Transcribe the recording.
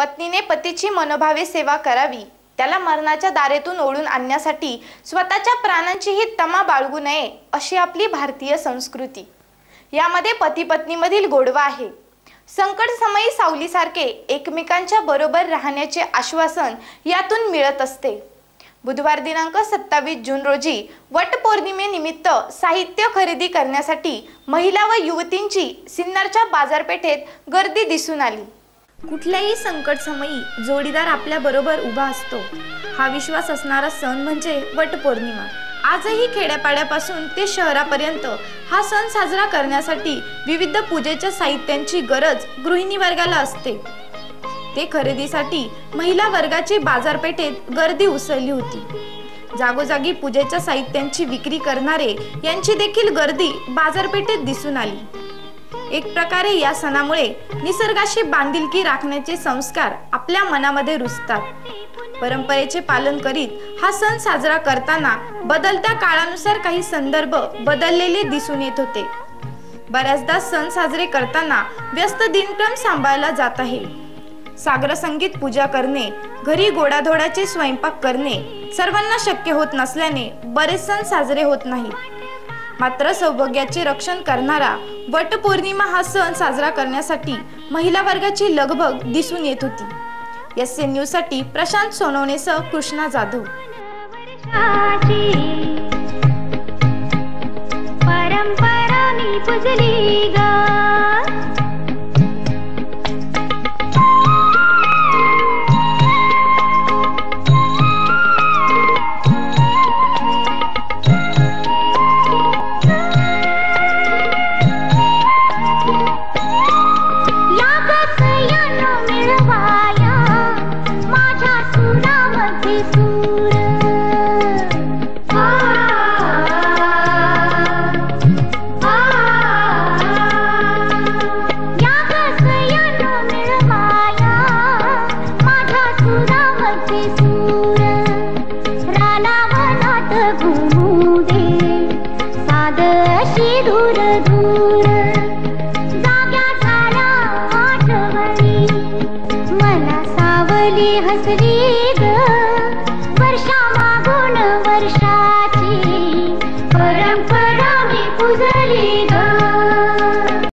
पत्नीने पतीची मनोभावे सेवा करावी. त्याला मरणाच्या दारेतून ओढून आणण्यासाठी स्वतःच्या प्राणांचीही तमा बाळगू नये अशी आपली भारतीय संस्कृती. यामध्ये पती पत्नीमधील गोडवा आहे. संकट समयी सावलीसारखे एकमेकांच्या बरोबर राहण्याचे आश्वासन यातून मिळत असते. बुधवार दिनांक सत्तावीस जून रोजी वटपौर्णिमेनिमित्त साहित्य खरेदी करण्यासाठी महिला व युवतींची सिन्नरच्या बाजारपेठेत गर्दी दिसून आली. कुठल्याही संकट समयी जोडीदार आपल्या बरोबर उभा असतो. हा विश्वास असणारा सण म्हणजे वटपौर्णिमा. आजही खेड्यापाड्यापासून ते शहरापर्यंत हा सण साजरा करण्यासाठी विविध पूजेच्या साहित्यांची गरज गृहिणी वर्गाला असते. ते खरेदीसाठी महिला वर्गाची बाजारपेठेत गर्दी उसळली होती. जागोजागी पूजेच्या साहित्यांची विक्री करणारे यांची देखील गर्दी बाजारपेठेत दिसून आली. एक प्रकारे या सणामुळे निसर्गाशी बांधिलकी राखण्याचे संस्कार आपल्या मनामध्ये रुजतात. परंपरेचे पालन करीत हा सण साजरा करताना बदलत्या काळानुसार काही संदर्भ बदललेले दिसून येत होते. बऱ्याचदा सण साजरे करताना व्यस्त दिनक्रम सांभाळला जात आहे. सागर संगीत पूजा करणे घरी गोडाधोडाचे स्वयंपाक करणे सर्वांना शक्य होत नसल्याने बरेच सण साजरे होत नाहीत. मात्र सौभाग्याचे रक्षण करणारा वटपौर्णिमा हा सण साजरा करण्यासाठी महिला वर्गाची लगबग दिसून येत होती. एस एन न्यूजसाठी प्रशांत सोनवणेसह कृष्णा जाधव. मन सा ह